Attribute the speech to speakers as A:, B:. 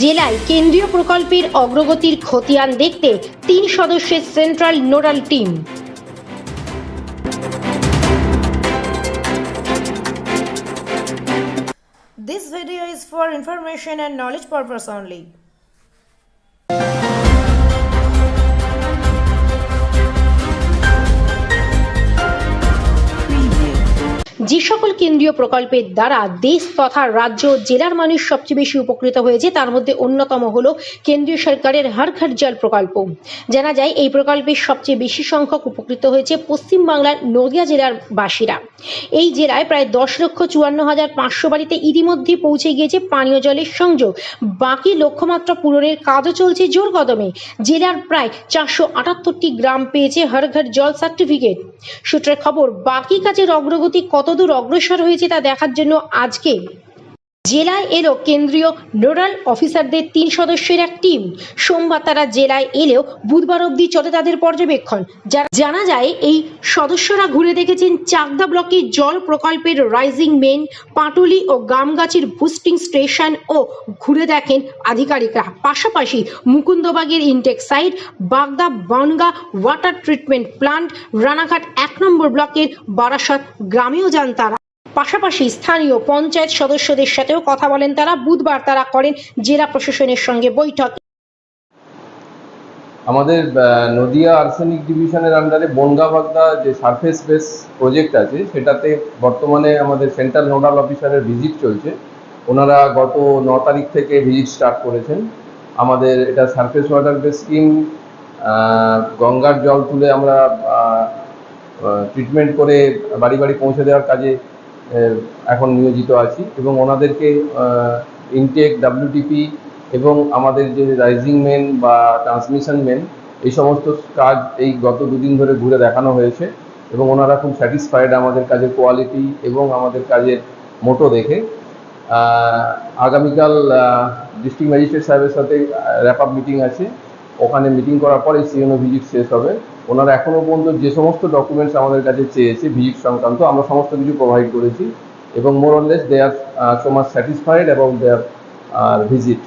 A: জেলায় কেন্দ্রীয় প্রকল্পের অগ্রগতির খতিয়ান দেখতে তিন সদস্যের central nodal team
B: This video is for information and knowledge purpose only.
A: যে সকল কেন্দ্রীয় প্রকল্পের দ্বারা দেশ তথা রাজ্য জেলার মানুষ সবচেয়ে বেশি উপকৃত হয়েছে, তার মধ্যে অন্যতম হল কেন্দ্রীয় সরকারের হর ঘর জল প্রকল্প। জানা যায়, এই প্রকল্পের সবচেয়ে বেশি সংখ্যক উপকৃত হয়েছে পশ্চিমবাংলার নদিয়া জেলার বাসীরা। এই জেলায় প্রায় দশ লক্ষ চুয়ান্ন হাজার পাঁচশো বাড়িতে ইতিমধ্যে পৌঁছে গিয়েছে পানীয় জলের সংযোগ। বাকি লক্ষ্যমাত্রা পূরণের কাজও চলছে জোর কদমে। জেলার প্রায় চারশো আটাত্তরটি গ্রাম পেয়েছে হর ঘর জল সার্টিফিকেট। সূত্রের খবর, বাকি কাজের অগ্রগতি কতদূর অগ্রসর হয়েছে তা দেখার জন্য আজকে জেলায় এলো কেন্দ্রীয় নোডাল অফিসারদের তিন সদস্যের এক টিম। সোমবার তারা জেলায় এলেও বুধবার অবধি চলে তাদের পর্যবেক্ষণ। জানা যায়, এই সদস্যরা ঘুরে দেখেছেন চাকদা ব্লকের জল প্রকল্পের রাইজিং মেন, পাটুলি ও গামগাছির বুস্টিং স্টেশন ও ঘুরে দেখেন আধিকারিকরা। পাশাপাশি মুকুন্দবাগের intake site, Bagda Bangaon water treatment plant, Ranaghat এক নম্বর ব্লকের বারাসাত গ্রামেও যান তারা। পাশাপাশি স্থানীয় পঞ্চায়েত সদস্যদের সাথেও কথা বলেন তারা। বুধবার তারা করেন জেলা প্রশাসনের সঙ্গে বৈঠক।
C: আমাদের নদিয়া আর্সেনিক ডিভিশনের আন্ডারে বনগাভাগদা যে সারফেস বেস প্রজেক্ট আছে, সেটাতে বর্তমানে আমাদের সেন্ট্রাল নোডাল অফিসারের ভিজিট চলছে। ওনারা গত ন তারিখ থেকে ভিজিট স্টার্ট করেছেন। আমাদের এটা সারফেস ওয়াটার বেস স্কিম গঙ্গার জল তুলে আমরা ট্রিটমেন্ট করে বাড়ি বাড়ি পৌঁছে দেওয়ার কাজে এখন নিয়োজিত আছি এবং ওনাদেরকে ইনটেক ডাব্লিউটিপি এবং আমাদের যে রাইজিং মেন বা ট্রান্সমিশন মেন এই সমস্ত কাজ এই গত দুদিন ধরে ঘুরে দেখানো হয়েছে এবং ওনারা খুব স্যাটিসফাইড আমাদের কাজের কোয়ালিটি এবং আমাদের কাজের মোটো দেখে। আগামীকাল ডিস্ট্রিক্ট ম্যাজিস্ট্রেট সাহেবের সাথে র্যাপ আপ মিটিং আছে। ওখানে মিটিং করার পরে সিএনও ভিজিট শেষ হবে। ওনারা এখনও পর্যন্ত যে সমস্ত ডকুমেন্টস আমাদের কাছে চেয়েছে ভিজিট সংক্রান্ত, আমরা সমস্ত কিছু প্রোভাইড করেছি এবং more or less they are so much satisfied about their visit